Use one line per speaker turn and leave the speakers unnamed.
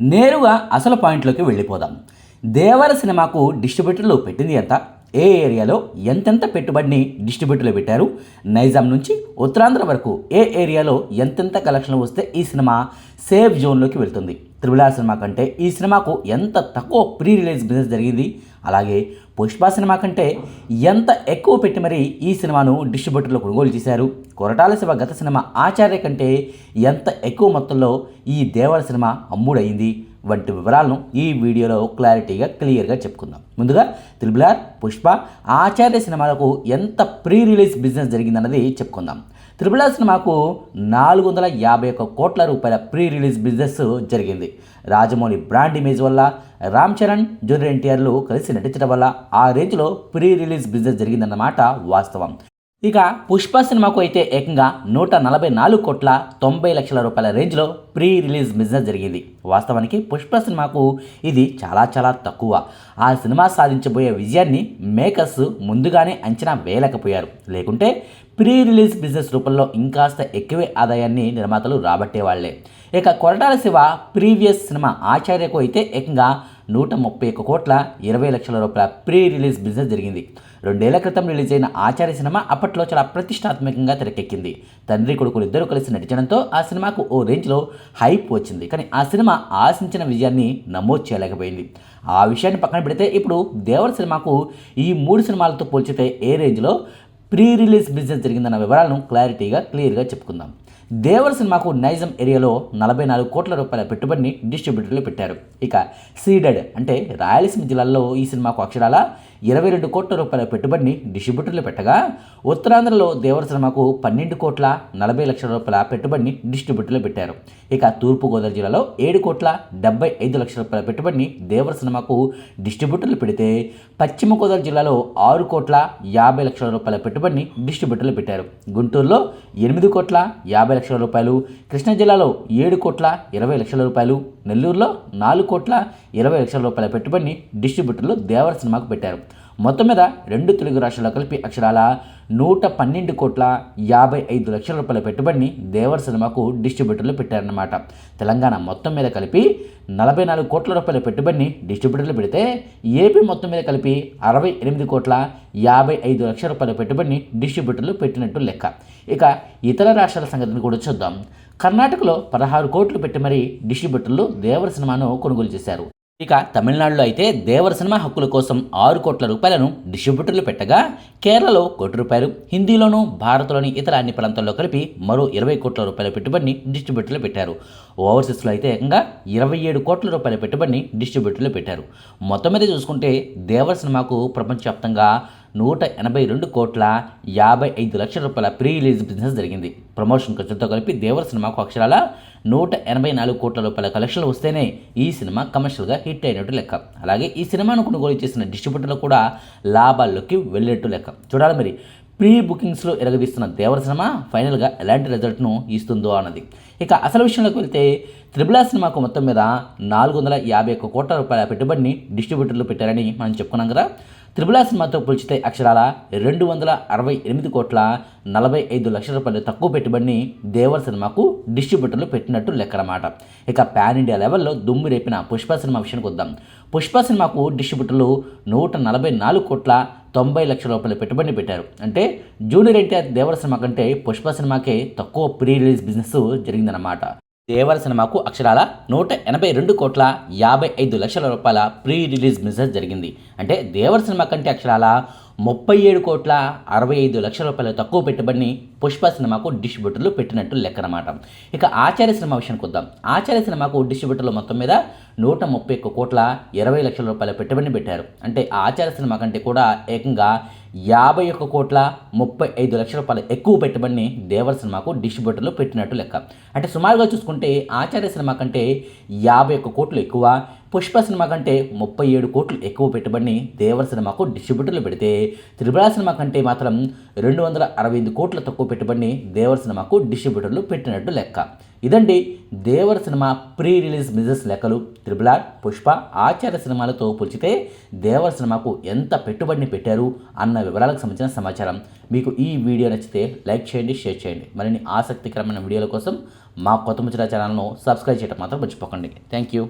నేరుగా అసలు పాయింట్లోకి వెళ్ళిపోదాం. దేవర సినిమాకు డిస్ట్రిబ్యూటర్లు పెట్టింది ఎంత? ఏ ఏరియాలో ఎంతెంత పెట్టుబడిని డిస్ట్రిబ్యూటర్లు పెట్టారు? నైజాం నుంచి ఉత్తరాంధ్ర వరకు ఏ ఏరియాలో ఎంతెంత కలెక్షన్లు వస్తే ఈ సినిమా సేఫ్ జోన్లోకి వెళ్తుంది? త్రిబుల్ ఆర్ సినిమా కంటే ఈ సినిమాకు ఎంత తక్కువ ప్రీ రిలీజ్ బిజినెస్ జరిగింది? అలాగే పుష్ప సినిమా కంటే ఎంత ఎక్కువ పెట్టి మరీ ఈ సినిమాను డిస్ట్రిబ్యూటర్లు కొనుగోలు చేశారు? కొరటాల శివ గత సినిమా ఆచార్య కంటే ఎంత ఎక్కువ మొత్తంలో ఈ దేవర సినిమా అమ్ముడయింది? వంటి వివరాలను ఈ వీడియోలో క్లారిటీగా క్లియర్గా చెప్పుకుందాం. ముందుగా త్రిబుల్ ఆర్ పుష్ప ఆచార్య సినిమాలకు ఎంత ప్రీ రిలీజ్ బిజినెస్ జరిగిందన్నది చెప్పుకుందాం. త్రిబుల్ ఆర్ సినిమాకు నాలుగు వందల యాభై ఒక్క కోట్ల రూపాయల ప్రీ రిలీజ్ బిజినెస్ జరిగింది. రాజమౌళి బ్రాండ్ ఇమేజ్ వల్ల రామ్ చరణ్ జూనియర్ ఎన్టీఆర్లు కలిసి నటించడం వల్ల ఆ రేంజ్లో ప్రీ రిలీజ్ బిజినెస్ జరిగిందన్నమాట వాస్తవం. ఇక పుష్ప సినిమాకు అయితే ఏకంగా నూట నలభై నాలుగు కోట్ల తొంభై లక్షల రూపాయల రేంజ్లో ప్రీ రిలీజ్ బిజినెస్ జరిగింది. వాస్తవానికి పుష్ప సినిమాకు ఇది చాలా చాలా తక్కువ. ఆ సినిమా సాధించబోయే విజయాన్ని మేకర్స్ ముందుగానే అంచనా వేయలేకపోయారు. లేకుంటే ప్రీ రిలీజ్ బిజినెస్ రూపంలో ఇంకాస్త ఎక్కువే ఆదాయాన్ని నిర్మాతలు రాబట్టేవాళ్ళే. ఇక కొరటాల శివ ప్రీవియస్ సినిమా ఆచార్యకు అయితే ఏకంగా నూట ముప్పై ఒక్క కోట్ల ఇరవై లక్షల రూపాయల ప్రీ రిలీజ్ బిజినెస్ జరిగింది. రెండేళ్ళ క్రితం రిలీజ్ అయిన ఆచార్య సినిమా అప్పట్లో చాలా ప్రతిష్టాత్మకంగా తెరకెక్కింది. తండ్రి కొడుకులు ఇద్దరు కలిసి నటించడంతో ఆ సినిమాకు ఓ రేంజ్లో హైప్ వచ్చింది. కానీ ఆ సినిమా ఆశించిన విజయాన్ని నమోదు చేయలేకపోయింది. ఆ విషయాన్ని పక్కన పెడితే ఇప్పుడు దేవర సినిమాకు ఈ మూడు సినిమాలతో పోల్చితే ఏ రేంజ్లో ప్రీ రిలీజ్ బిజినెస్ జరిగిందన్న వివరాలను క్లారిటీగా క్లియర్గా చెప్పుకుందాం. దేవర సినిమాకు నైజం ఏరియాలో నలభై నాలుగు కోట్ల రూపాయల పెట్టుబడిని డిస్ట్రిబ్యూటర్లు పెట్టారు. ఇక సీడెడ్ అంటే రాయలసీమ జిల్లాలో ఈ సినిమాకు అక్షరాల ఇరవై రెండు కోట్ల రూపాయల పెట్టుబడిని డిస్ట్రిబ్యూటర్లు పెట్టగా ఉత్తరాంధ్రలో దేవర సినిమాకు పన్నెండు కోట్ల నలభై లక్షల రూపాయల పెట్టుబడిని డిస్ట్రిబ్యూటర్లు పెట్టారు. ఇక తూర్పుగోదావరి జిల్లాలో ఏడు కోట్ల డెబ్బై ఐదు లక్షల రూపాయల పెట్టుబడిని దేవర సినిమాకు డిస్ట్రిబ్యూటర్లు పెడితే పశ్చిమ గోదావరి జిల్లాలో ఆరు కోట్ల యాభై లక్షల రూపాయల పెట్టుబడిని డిస్ట్రిబ్యూటర్లు పెట్టారు. గుంటూరులో ఎనిమిది కోట్ల యాభై లక్షల రూపాయలు. కృష్ణా జిల్లాలో ఏడు కోట్ల ఇరవై లక్షల రూపాయలు. నెల్లూరులో నాలుగు కోట్ల ఇరవై లక్షల రూపాయల పెట్టుబడిని డిస్ట్రిబ్యూటర్లు దేవర సినిమాకు పెట్టారు. మొత్తం మీద రెండు తెలుగు రాష్ట్రాల్లో కలిపి అక్షరాల నూట పన్నెండు కోట్ల యాభై ఐదు లక్షల రూపాయల పెట్టుబడిని దేవర్ సినిమాకు డిస్ట్రిబ్యూటర్లు పెట్టారన్నమాట. తెలంగాణ మొత్తం మీద కలిపి నలభై నాలుగు కోట్ల రూపాయల పెట్టుబడిని డిస్ట్రిబ్యూటర్లు పెడితే ఏపీ మొత్తం మీద కలిపి అరవై ఎనిమిది కోట్ల యాభై ఐదు లక్షల రూపాయల పెట్టుబడిని డిస్ట్రిబ్యూటర్లు పెట్టినట్టు లెక్క. ఇక ఇతర రాష్ట్రాల సంగతిని కూడా చూద్దాం. కర్ణాటకలో పదహారు కోట్లు పెట్టి మరీ డిస్ట్రిబ్యూటర్లు దేవర సినిమాను కొనుగోలు చేశారు. ఇక తమిళనాడులో అయితే దేవర సినిమా హక్కుల కోసం ఆరు కోట్ల రూపాయలను డిస్ట్రిబ్యూటర్లు పెట్టగా కేరళలో కోటి రూపాయలు హిందీలోనూ భారత్లోని ఇతర అన్ని ప్రాంతాల్లో కలిపి మరో ఇరవై కోట్ల రూపాయల పెట్టుబడిని డిస్ట్రిబ్యూటర్లు పెట్టారు. ఓవర్సీస్లో అయితే ఏకంగా ఇరవై ఏడు కోట్ల రూపాయల పెట్టుబడిని డిస్ట్రిబ్యూటర్లు పెట్టారు. మొత్తం మీద చూసుకుంటే దేవర సినిమాకు ప్రపంచవ్యాప్తంగా నూట ఎనభై రెండు కోట్ల యాభై ఐదు లక్షల రూపాయల ప్రీ రిలీజ్ బిజినెస్ జరిగింది. ప్రమోషన్ ఖర్చుతో కలిపి దేవర సినిమాకు అక్షరాల నూట ఎనభై నాలుగు కోట్ల రూపాయల కలెక్షన్లు వస్తేనే ఈ సినిమా కమర్షియల్గా హిట్ అయినట్టు లెక్క. అలాగే ఈ సినిమాను కొనుగోలు చేసిన డిస్ట్రిబ్యూటర్లు కూడా లాభాల్లోకి వెళ్ళేట్టు లెక్క. చూడాలి మరి ప్రీ బుకింగ్స్లో ఎరగదీస్తున్న దేవర సినిమా ఫైనల్గా ఎలాంటి రిజల్ట్ను ఇస్తుందో అన్నది. ఇక అసలు విషయంలోకి వెళ్తే త్రిబుల్ సినిమాకు మొత్తం మీద నాలుగు వందల యాభై ఒక్క కోట్ల రూపాయల పెట్టుబడిని డిస్ట్రిబ్యూటర్లు పెట్టారని మనం చెప్పుకున్నాం కదా. త్రిబులా సినిమాతో పోల్చితే అక్షరాల రెండు వందల అరవై ఎనిమిది కోట్ల నలభై ఐదు లక్షల రూపాయలు తక్కువ పెట్టుబడిని దేవర్ సినిమాకు డిస్ట్రిబ్యూటర్లు పెట్టినట్టు లెక్కనమాట. ఇక పాన్ ఇండియా లెవెల్లో దుమ్ము రేపిన పుష్ప సినిమా విషయానికి వద్దాం. పుష్ప సినిమాకు డిస్ట్రిబ్యూటర్లు నూట నలభై నాలుగు కోట్ల తొంభై లక్షల రూపాయల పెట్టుబడిని పెట్టారు. అంటే జూనియర్ ఎన్టీఆర్ దేవర సినిమా కంటే పుష్ప సినిమాకే తక్కువ ప్రీ రిలీజ్ బిజినెస్ జరిగిందన్నమాట. దేవర సినిమాకు అక్షరాల నూట ఎనభై రెండు కోట్ల యాభై ఐదు లక్షల రూపాయల ప్రీ రిలీజ్ బిజినెస్ జరిగింది. అంటే దేవర సినిమా కంటే అక్షరాల ముప్పై ఏడు కోట్ల అరవై ఐదు లక్షల రూపాయలు తక్కువ పెట్టుబడిని పుష్ప సినిమాకు డిస్ట్రిబ్యూటర్లు పెట్టినట్టు లెక్కనమాట. ఇక ఆచార్య సినిమా విషయానికి వద్దాం. ఆచార్య సినిమాకు డిస్ట్రిబ్యూటర్లు మొత్తం మీద నూట ముప్పై ఒక్క కోట్ల ఇరవై లక్షల రూపాయల పెట్టుబడిని పెట్టారు. అంటే ఆచార్య సినిమా కంటే కూడా ఏకంగా యాభై ఒక్క కోట్ల ముప్పై ఐదు లక్షల రూపాయలు ఎక్కువ పెట్టుబడిని దేవర సినిమాకు డిస్ట్రిబ్యూటర్లు పెట్టినట్టు లెక్క. అంటే సుమారుగా చూసుకుంటే ఆచార్య సినిమా కంటే యాభై ఒక్క కోట్లు ఎక్కువ పుష్ప సినిమా కంటే ముప్పై ఏడు కోట్లు ఎక్కువ పెట్టుబడిని దేవర సినిమాకు డిస్ట్రిబ్యూటర్లు పెడితే త్రిపుర సినిమా కంటే మాత్రం రెండు వందల అరవై ఐదు కోట్ల తక్కువ పెట్టుబడిని దేవర సినిమాకు డిస్ట్రిబ్యూటర్లు పెట్టినట్టు లెక్క. ఇదండి Devara cinema pre release business లెక్కలు. త్రిబుల్ పుష్ప ఆచార్య సినిమాలతో పోల్చితే దేవర సినిమాకు ఎంత పెట్టుబడిని పెట్టారు అన్న వివరాలకు సంబంధించిన సమాచారం. మీకు ఈ వీడియో నచ్చితే లైక్ చేయండి షేర్ చేయండి. మరిన్ని ఆసక్తికరమైన వీడియోల కోసం మా కొత్త ముచ్చట ఛానల్ను సబ్స్క్రైబ్ చేయడం మాత్రం మర్చిపోకండి. Thank you.